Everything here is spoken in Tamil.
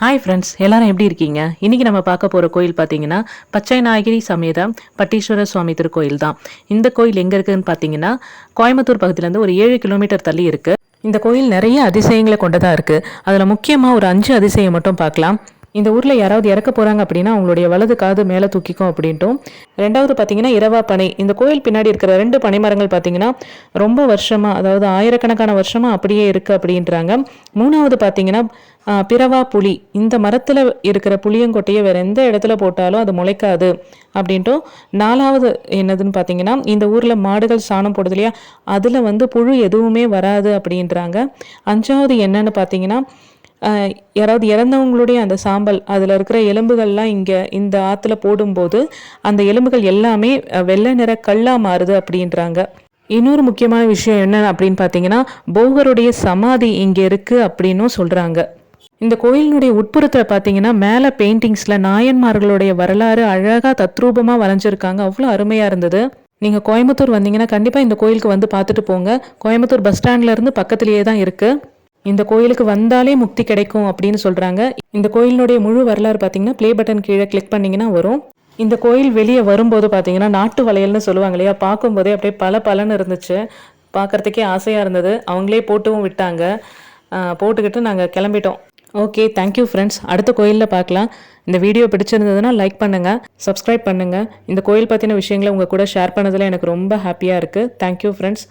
ஹாய் ஃப்ரெண்ட்ஸ் எல்லாரும் எப்படி இருக்கீங்க? இன்னைக்கு நம்ம பார்க்க போகிற கோயில் பார்த்தீங்கன்னா பச்சை நாயகிரி சமேத பட்டீஸ்வரர் சுவாமி திருக்கோயில் தான். இந்த கோயில் எங்கே இருக்குதுன்னு பார்த்தீங்கன்னா கோயம்புத்தூர் பகுதியிலேருந்து ஒரு ஏழு கிலோமீட்டர் தள்ளி இருக்குது இந்த கோயில் நிறைய அதிசயங்களை கொண்டதாக இருக்குது அதில் முக்கியமாக ஒரு அஞ்சு அதிசயம் மட்டும் பார்க்கலாம். இந்த ஊரில் யாராவது இறக்க போகிறாங்க அப்படின்னா அவங்களுடைய வலது காது மேலே தூக்கிக்கும் அப்படின்ட்டும். ரெண்டாவது பார்த்தீங்கன்னா இரவா பனை. இந்த கோயில் பின்னாடி இருக்கிற ரெண்டு பனைமரங்கள் பார்த்தீங்கன்னா ரொம்ப வருஷமாக அதாவது ஆயிரக்கணக்கான வருஷமாக அப்படியே இருக்குது அப்படின்றாங்க. மூணாவது பார்த்தீங்கன்னா பிறவா புலி. இந்த மரத்தில் இருக்கிற புளியங்கொட்டையை வேற எந்த இடத்துல போட்டாலும் அது முளைக்காது அப்படின்ட்டும். நாலாவது என்னதுன்னு பார்த்தீங்கன்னா இந்த ஊரில் மாடுகள் சாணம் போடுது இல்லையா அதில் வந்து புழு எதுவுமே வராது அப்படின்றாங்க. அஞ்சாவது என்னன்னு பார்த்தீங்கன்னா யாராவது இறந்தவங்களுடைய அந்த சாம்பல் அதில் இருக்கிற எலும்புகள்லாம் இங்கே இந்த ஆற்றுல போடும்போது அந்த எலும்புகள் எல்லாமே வெள்ளை நிற கல்லாக மாறுது அப்படின்றாங்க. இன்னொரு முக்கியமான விஷயம் என்ன அப்படின்னு பார்த்தீங்கன்னா போகருடைய சமாதி இங்கே இருக்குது அப்படின்னும் சொல்கிறாங்க இந்த கோயிலினுடைய உட்புறத்தில் பார்த்தீங்கன்னா மேலே பெயிண்டிங்ஸில் நாயன்மார்களுடைய வரலாறு அழகாக தத்ரூபமாக வரைஞ்சிருக்காங்க. அவ்வளோ அருமையாக இருந்தது. நீங்கள் கோயம்புத்தூர் வந்தீங்கன்னா கண்டிப்பாக இந்த கோயிலுக்கு வந்து பார்த்துட்டு போங்க. கோயம்புத்தூர் பஸ் ஸ்டாண்ட்லேருந்து பக்கத்துலேயே தான் இருக்குது இந்த கோயிலுக்கு வந்தாலே முக்தி கிடைக்கும் அப்படின்னு சொல்கிறாங்க இந்த கோயிலினுடைய முழு வரலாறு பார்த்தீங்கன்னா ப்ளே பட்டன் கீழே கிளிக் பண்ணிங்கன்னா வரும். இந்த கோயில் வெளியே வரும்போது பார்த்தீங்கன்னா நாட்டு வளையல்னு சொல்லுவாங்க இல்லையா? பார்க்கும்போதே அப்படியே பல பலன்னு இருந்துச்சு. பார்க்கறதுக்கே ஆசையாக இருந்தது. அவங்களே போட்டும் விட்டாங்க. போட்டுக்கிட்டு நாங்கள் கிளம்பிட்டோம். ஓகே தேங்க்யூ ஃப்ரெண்ட்ஸ் அடுத்த கோயிலில் பார்க்கலாம். இந்த வீடியோ பிடிச்சிருந்ததுன்னா லைக் பண்ணுங்கள் சப்ஸ்கிரைப் பண்ணுங்கள் இந்த கோயில் பற்றின விஷயங்களை உங்கள் கூட ஷேர் பண்ணதில் எனக்கு ரொம்ப ஹாப்பியாக இருக்குது தேங்க்யூ ஃப்ரெண்ட்ஸ்